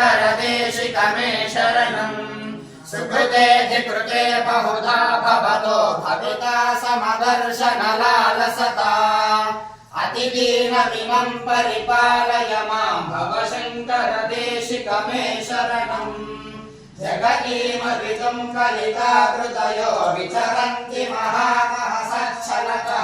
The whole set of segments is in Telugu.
भवशङ्करदेशिकमे शरणम् सुकृतेऽधि कृते बहुधा भवतो भविता समदर्शनलालसता अतिदीनमिमम् परिपालय माम् भवशङ्करदेशिकमे शरणम् जगतीमविदुम् कलिताकृतयो विचरन्ति महामहसच्छलकः अहिमांसु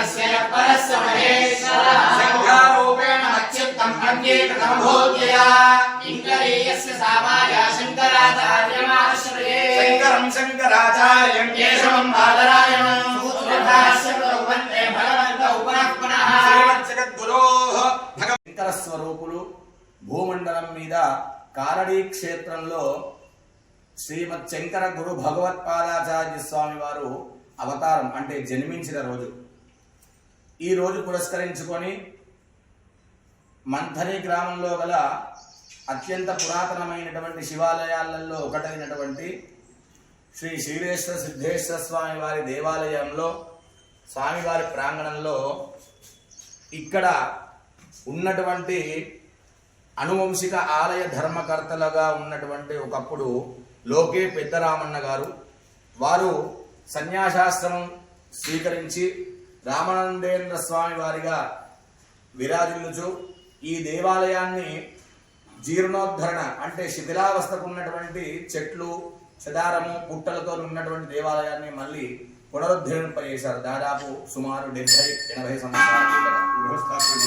ब्रह्मलोके विमलान्तकाले परामृतात्परिमुच्यन्ते सर्वे दहनं विपापं परमे समानयत्पुण्डरीकं परमध्यसत्तस्थान् तत्राज्ञानं विजातस्तस्मिन् निधस्तस्तदुवादितव्यम् यो वेदारोत्सरप्रोक्तो वेदान्ते न प्रतिष्ठितः तस्य प्रकृतिलीनस्य यः परस्य महेश्वरः शङ्कारूपेण अच्युत्तम् अङ्गीकृतमभूत्यया इङ्गरीयस्य सामाया शङ्कराचार्यमाश्रये శంకరం శంకరాచార్యం केशवम् बादरायणम् सूत्रभाष्य प्रवन्ते भगवन्तौ पुनः पुनः శ్రీమజ్జగద్గురో భగవ శంకర స్వరూపులు భూమండలం మీద కారడీ క్షేత్రంలో శ్రీమద్ శంకర గురు భగవత్పాదాచార్య స్వామి వారు అవతారం అంటే జన్మించిన రోజు ఈ రోజు పురస్కరించుకొని మంథరి గ్రామంలో గల అత్యంత పురాతనమైనటువంటి శివాలయాలలో ఒకటైనటువంటి శ్రీ శ్రీరేశ్వర సిద్ధేశ్వర స్వామి వారి దేవాలయంలో స్వామివారి ప్రాంగణంలో ఇక్కడ ఉన్నటువంటి అనువంశిక ఆలయ ధర్మకర్తలుగా ఉన్నటువంటి ఒకప్పుడు లోకే పెద్దరామన్న గారు వారు సన్యాసాశ్రమం స్వీకరించి రామానందేంద్ర స్వామి వారిగా విరాజిల్లుచు ఈ దేవాలయాన్ని జీర్ణోద్ధరణ అంటే శిథిలావస్థకు ఉన్నటువంటి చెట్లు చదారము పుట్టలతో ఉన్నటువంటి దేవాలయాన్ని మళ్ళీ పునరుద్ధరింపజేశారు. దాదాపు సుమారు డెబ్బై ఎనభై సంవత్సరాలు.